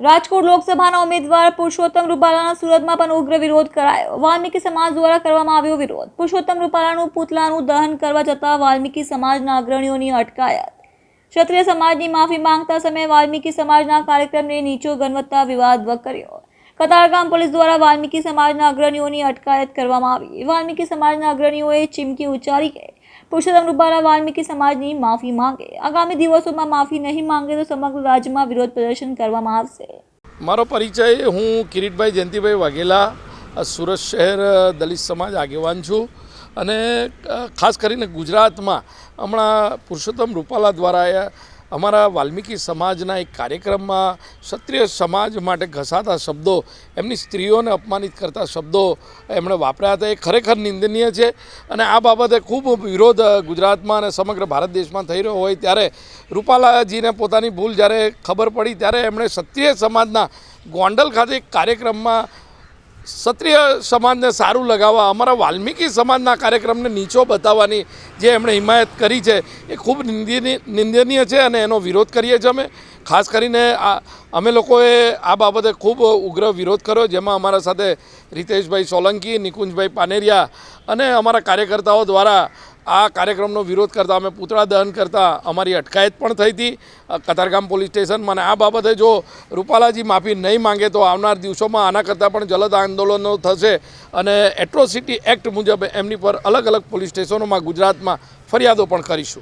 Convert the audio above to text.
રાજકોટ લોકસભાના ઉમેદવાર પુરુષોત્તમ રૂપાલાના સુરતમાં પણ ઉગ્ર વિરોધ કરાયો. વાલ્મીકી સમાજ દ્વારા કરવામાં આવ્યો વિરોધ. પુરુષોત્તમ રૂપાલાનું પુતલાનું દહન કરવા જતાં વાલ્મીકી સમાજના અગ્રણીઓની અટકાયત. ક્ષત્રિય સમાજની માફી માંગતા સમયે વાલ્મીકી સમાજના કાર્યક્રમને નીચો ગણવત્તા વિવાદ કર્યો કતારગામ પોલીસ દ્વારા વાલ્મીકી સમાજના અગ્રણીઓની અટકાયત કરવામાં આવી. વાલ્મીકી સમાજના અગ્રણીઓએ ચીમકી ઉચ્ચારી કે પુરુષોત્તમ રૂપાલા વાલ્મીકી સમાજની માફી માંગે. આગામી દિવસોમાં માફી નહીં માંગે તો સમગ્ર રાજ્યમાં વિરોધ પ્રદર્શન કરવામાં આવશે. મારો પરિચય, હું કિરીટભાઈ જયંતિભાઈ વાઘેલા સુરત શહેર દલિત સમાજ આગેવાન છું અને ખાસ કરીને ગુજરાતમાં હમણાં પુરુષોત્તમ રૂપાલા દ્વારા અમારા વાલ્મીકી સમાજના એક કાર્યક્રમમાં ક્ષત્રિય સમાજ માટે ઘસાતા શબ્દો, એમની સ્ત્રીઓને અપમાનિત કરતા શબ્દો એમણે વાપર્યા હતા. એ ખરેખર નિંદનીય છે અને આ બાબતે ખૂબ વિરોધ ગુજરાતમાં અને સમગ્ર ભારત દેશમાં થઈ રહ્યો હોય ત્યારે રૂપાલાજીને પોતાની ભૂલ જ્યારે ખબર પડી ત્યારે એમણે ક્ષત્રિય સમાજના ગોંડલ ખાતે એક કાર્યક્રમમાં ક્ષત્રિય સમાજને સારું લગાવવા, અમારા વાલ્મીકી સમાજના કાર્યક્રમને નીચો બતાવવાની જે એમણે હિમાયત કરી છે, એ ખૂબ નિંદનીય છે અને એનો વિરોધ કરીએ છીએ અમે. ખાસ કરીને આ, અમે લોકોએ આ બાબતે ખૂબ ઉગ્ર વિરોધ કર્યો, જેમાં અમારા સાથે રીતેશભાઈ સોલંકી, નિકુંજભાઈ પાનેરિયા અને અમારા કાર્યકર્તાઓ દ્વારા આ કાર્યક્રમનો વિરોધ કરતા, અમે પૂતળા દહન કરતા, અમારી અટકાયત પણ થઈ હતી. કતારગામ પોલીસ સ્ટેશનમાં અને આ બાબતે જો રૂપાલાજી માફી નહીં માંગે તો આવનાર દિવસોમાં આના કરતાં પણ જલદ આંદોલનો થશે. અને એટ્રોસિટી એક્ટ મુજબ એમની પર અલગ અલગ પોલીસ સ્ટેશનોમાં ગુજરાતમાં ફરિયાદો પણ કરીશું.